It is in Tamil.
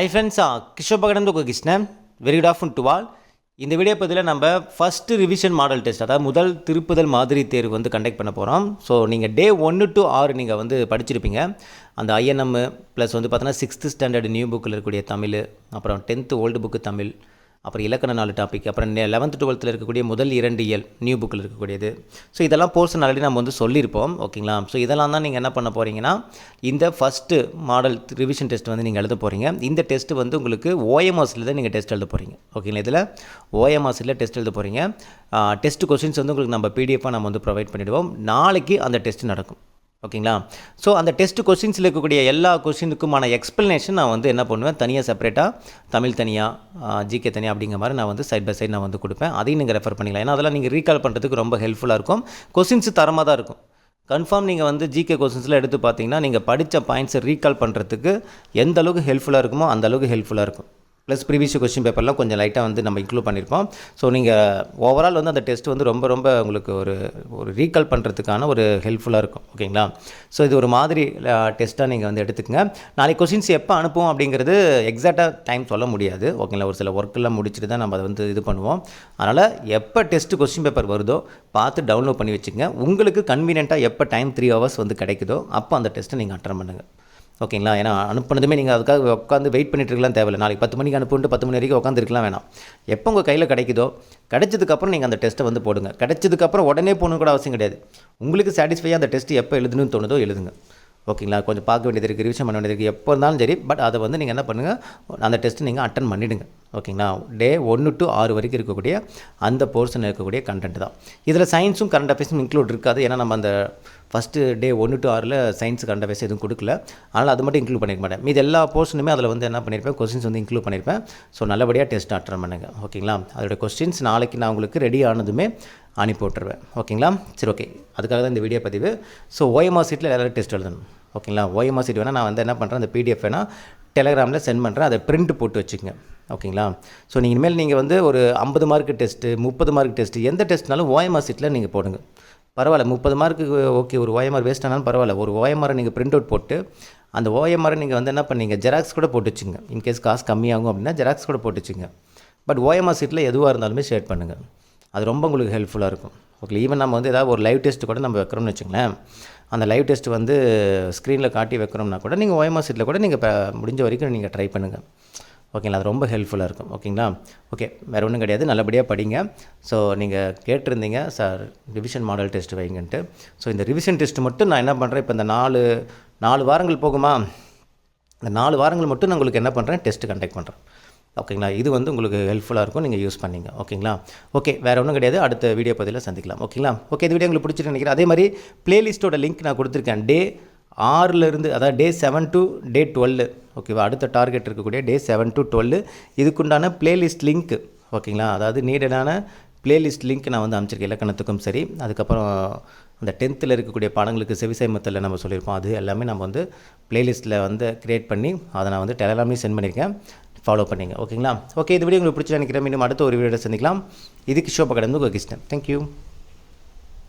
ஐ ஃப்ரெண்ட்ஸா Kishore பகடந்து Krishnan. Very good afternoon to all இந்த வீடியோ பதில் நம்ம ஃபஸ்ட்டு ரிவிஷன் மாடல் டெஸ்ட் அதாவது முதல் திருப்புதல் மாதிரி தேர்வு வந்து கண்டக்ட் பண்ண போகிறோம் ஸோ நீங்கள் டே ஒன்று டு ஆறு நீங்கள் வந்து படிச்சிருப்பீங்க. அந்த ஐஎன்எம் ப்ளஸ் வந்து பார்த்தீங்கன்னா சிக்ஸ்த்து ஸ்டாண்டர்டு நியூ புக்கில் இருக்கக்கூடிய தமிழ் அப்புறம் டென்த்து ஓல்டு புக்கு தமிழ் அப்புறம் இலக்கண நாலு டாபிக் அப்புறம் லெவன்த்து டுவெல்த்தில் இருக்கக்கூடிய முதல் இரண்டு இயல் நியூ புக்கில் இருக்கக்கூடியது. ஸோ இதெல்லாம் போர்ஷன் ஆல்ரெடி நம்ம வந்து சொல்லியிருப்போம் ஓகேங்களா ஸோ இதெல்லாம் தான் நீங்கள் என்ன பண்ண போகிறீங்கன்னா இந்த ஃபஸ்ட்டு மாடல் ரிவிஷன் டெஸ்ட் வந்து நீங்கள் எழுத போகிறீங்க இந்த டெஸ்ட் வந்து உங்களுக்கு ஓஎம்ஆர்ஸில் தான் நீங்கள் டெஸ்ட் எழுத போகிறீங்க ஓகேங்களா இதில் ஓஎம்ஆர்ஸில் டெஸ்ட் எழுத போகிறீங்க டெஸ்ட் கொஸ்டின்ஸ் வந்து உங்களுக்கு நம்ம பிடிஎஃபாக நம்ம வந்து ப்ரொவைட் பண்ணிவிடுவோம் நாளைக்கு அந்த டெஸ்ட் நடக்கும். ஓகேங்களா? ஸோ அந்த டெஸ்ட் கொஸ்டின்ஸில் இருக்கக்கூடிய எல்லா கொஸ்டினுக்குமான எக்ஸ்ப்ளனேஷன் நான் வந்து என்ன பண்ணுவேன்? தனியாக செப்பரேட்டாக தமிழ் தனியாக ஜிகே தனியாக அப்படிங்கிற மாதிரி நான் வந்து சைட் பை சைட் நான் வந்து கொடுப்பேன். அதையும் நீங்கள் ரெஃபர் பண்ணிக்கலாம். ஏன்னா அதெல்லாம் நீங்கள் ரீகால் பண்ணுறதுக்கு ரொம்ப ஹெல்ப்ஃபுல்லாக இருக்கும். கொஸ்டின்ஸ் தரமாக தான் இருக்கும். கன்ஃபார்ம் நீங்கள் வந்து ஜிகே கொஸ்டின்ஸில் எடுத்து பார்த்தீங்கன்னா நீங்கள் படித்த பாயிண்ட்ஸை ரீகால் பண்ணுறதுக்கு எந்த அளவுக்கு ஹெல்ப்ஃபுல்லாக இருக்குமோ அந்த அளவுக்கு ஹெல்ப்ஃபுல்லாக இருக்கும். ப்ளஸ் ப்ரீவியஸ் கொஸ்டின் பேப்பர்லாம் கொஞ்சம் லைட்டாக வந்து நம்ம இன்க்ளூட் பண்ணியிருப்போம் ஸோ நீங்கள் ஓவரால் வந்து அந்த டெஸ்ட் வந்து ரொம்ப ரொம்ப உங்களுக்கு ஒரு ஒரு ரீகால் பண்ணுறதுக்கான ஒரு ஹெல்ப்ஃபுல்லாக இருக்கும். ஓகேங்களா ஸோ இது ஒரு மாதிரி டெஸ்ட்டாக நீங்கள் வந்து எடுத்துக்கங்க. நாளைக்கு கொஸ்டின்ஸ் எப்போ அனுப்புவோம் அப்படிங்கிறது எக்ஸாக்டாக டைம் சொல்ல முடியாது. ஓகேங்களா ஒரு சில ஒர்க்கெல்லாம் முடிச்சுட்டு தான் நம்ம அதை வந்து இது பண்ணுவோம். அதனால் எப்போ டெஸ்ட்டு கொஸ்டின் பேப்பர் வருதோ பார்த்து டவுன்லோட் பண்ணி வச்சுங்க உங்களுக்கு கன்வீனியண்ட்டாக எப்போ டைம் த்ரீ ஹவர்ஸ் வந்து கிடைக்குதோ அப்போ அந்த டெஸ்ட்டை நீங்கள் அட்டன் பண்ணுங்கள் ஓகேங்களா? ஏன்னா அனுப்புனதுமே நீங்கள் அதுக்காக உட்காந்து வெயிட் பண்ணிட்டுருக்கலாம் தேவையில்லை. நாளைக்கு பத்து மணிக்கு அனுப்புன்ட்டு பத்து மணி வரைக்கும் உட்காந்துருக்கலாம் வேணாம். எப்போ உங்கள் கையில் கிடைக்குதோ கிடைச்சதுக்கப்புறம் நீங்கள் அந்த டெஸ்ட்டை வந்து போடுங்க. கிடைச்சதுக்கப்புறம் உடனே போகணும் கூட அவசியம் கிடையாது. உங்களுக்கு சாட்டிஸ்ஃபையாக அந்த டெஸ்ட் எப்போ எழுதணும்னு தோணுதோ எழுதுங்க. ஓகேங்களா? கொஞ்சம் பார்க்க வேண்டியது இருக்குது ரிவிஷன் பண்ண வேண்டியது இருக்குது எப்போ இருந்தாலும் சரி. பட் அதை வந்து நீங்கள் என்ன பண்ணுங்கள் அந்த டெஸ்ட்டு நீங்கள் அட்டன் பண்ணிவிடுங்க ஓகேங்களா டே ஒன்று டு ஆறு வரைக்கும் இருக்கக்கூடிய அந்த போர்ஷன் இருக்கக்கூடிய கண்டென்ட் தான். இதில் சயின்ஸும் கரண்ட் அஃபேர்ஸும் இன்க்ளூட் இருக்காது. ஏன்னா நம்ம அந்த ஃபஸ்ட்டு டே ஒன்று டு ஆறில் சயின்ஸ் கரண்ட் அஃபேர்ஸ் எதுவும் கொடுக்கல. அதனால் அது மட்டும் இன்க்ளூட் பண்ணிக்க மாட்டேன். மீது எல்லா போர்ஷனுமே அதில் வந்து என்ன பண்ணியிருப்பேன் கொஸ்டின்ஸ் வந்து இன்க்ளூட் பண்ணியிருப்பேன் ஸோ நல்லபடியாக டெஸ்ட் அட்டன் பண்ணுங்க. ஓகேங்களா அதோட கொஸ்டின்ஸ் நாளைக்கு நான் உங்களுக்கு ரெடி ஆனதுமே அனுப்பி விட்டுருவேன் ஓகேங்களா சரி ஓகே அதுக்காக தான் இந்த வீடியோ பதிவு. ஸோ ஓஎம்ஆர் சீட்டில் எல்லாரும் டெஸ்ட் எழுதணும். ஓகேங்களா ஓஎம்ஆர் சீட் வேணால் நான் வந்து என்ன பண்ணுறேன் அந்த பிடிஎஃப் வேணால் டெலகிராமில் சென்ட் பண்ணுறேன் அதை பிரிண்ட் போட்டு வச்சுக்கோங்க. ஓகேங்களா? ஸோ நீங்கள் இனிமேல் நீங்கள் வந்து ஒரு ஐம்பது மார்க் டெஸ்ட்டு முப்பது மார்க் டெஸ்ட்டு எந்த டெஸ்ட்னாலும் ஓஎம்ஆர் சீட்டில் நீங்கள் போடுங்க. பரவாயில்ல முப்பது மார்க்குக்கு ஓகே ஒரு ஓஎம்ஆர் வேஸ்ட் ஆனாலும் பரவாயில்ல. ஒரு ஓஎம்ஆரை நீங்கள் பிரிண்ட் அவுட் போட்டு அந்த ஓஎம்ஆரை நீங்கள் வந்து என்ன பண்ணீங்க? ஜெராக்ஸ் கூட போட்டு வச்சுங்க. இன்கேஸ் காசு கம்மியாகும் அப்படின்னா ஜெராக்ஸ் கூட போட்டு வச்சுங்க. பட் ஓஎம்ஆர் சீட்டில் எதுவாக இருந்தாலுமே ஷேர் பண்ணுங்கள் அது ரொம்ப உங்களுக்கு ஹெல்ப்ஃபுல்லாக இருக்கும். ஓகே ஈவன் நம்ம வந்து ஏதாவது ஒரு லைவ் டெஸ்ட் கூட நம்ம வைக்கிறோம்னு வச்சுங்களேன். அந்த லைவ் டெஸ்ட் வந்து ஸ்க்ரீனில் காட்டி வைக்கிறோம்னா கூட நீங்கள் ஓஎம்ஆர் சீட்டில் கூட நீங்கள் இப்போ முடிஞ்ச வரைக்கும் நீங்கள் ட்ரை பண்ணுங்கள் ஓகேங்களா? அது ரொம்ப ஹெல்ப்ஃபுல்லாக இருக்கும். ஓகேங்களா? ஓகே வேறு ஒன்றும் கிடையாது. நல்லபடியாக படிங்க. ஸோ நீங்கள் கேட்டிருந்தீங்க சார் ரிவிஷன் மாடல் டெஸ்ட் வைங்கன்ட்டு. ஸோ இந்த ரிவிஷன் டெஸ்ட் மட்டும் நான் என்ன பண்ணுறேன் இப்போ இந்த நாலு நாலு வாரங்கள் போகுமா? இந்த நாலு வாரங்கள் மட்டும் நான் உங்களுக்கு என்ன பண்ணுறேன் டெஸ்ட் கண்டக்ட் பண்ணுறேன் ஓகேங்களா? இது வந்து உங்களுக்கு ஹெல்ப்ஃபுல்லாக இருக்கும். நீங்கள் யூஸ் பண்ணிங்க. ஓகேங்களா? ஓகே வேறு ஒன்றும் கிடையாது. அடுத்த வீடியோ பதிவில் சந்திக்கலாம். ஓகேங்களா? ஓகே இந்த வீடியோ உங்களுக்கு பிடிச்சிட்டு நினைக்கிறேன். அதே மாதிரி பிளேலிஸ்ட்டோட லிங்க் நான் கொடுத்துருக்கேன். டே ஆறுலேருந்து அதாவது day seven to day twelve ஓகேவா அடுத்த டார்கெட் இருக்கக்கூடிய டே செவன் டு டுவெல்லு இதுக்குண்டான பிளேலிஸ்ட் லிங்க் ஓகேங்களா அதாவது நீடடான பிளேலிஸ்ட் லிங்க் நான் வந்து அமைச்சிருக்கேன் இலக்கணத்துக்கும் சரி. அதுக்கப்புறம் அந்த டென்த்தில் இருக்கக்கூடிய பாடங்களுக்கு செவிசைமத்தில் நம்ம சொல்லியிருப்போம். அது எல்லாமே நம்ம வந்து பிளேலிஸ்ட்டில் வந்து க்ரியேட் பண்ணி அதை நான் வந்து டெலகிராம்லேயும் சென்ட் பண்ணியிருக்கேன். ஃபாலோ பண்ணிங்க ஓகேங்களா ஓகே இது வீடியோ உங்களுக்கு பிடிச்சி நினைக்கிறேன். மீண்டும் அடுத்த ஒரு வீடியோ சந்திக்கலாம். இதுக்கு ஷோப்பை கடந்து உங்கள் கிருஷ்ணன். தேங்க்யூ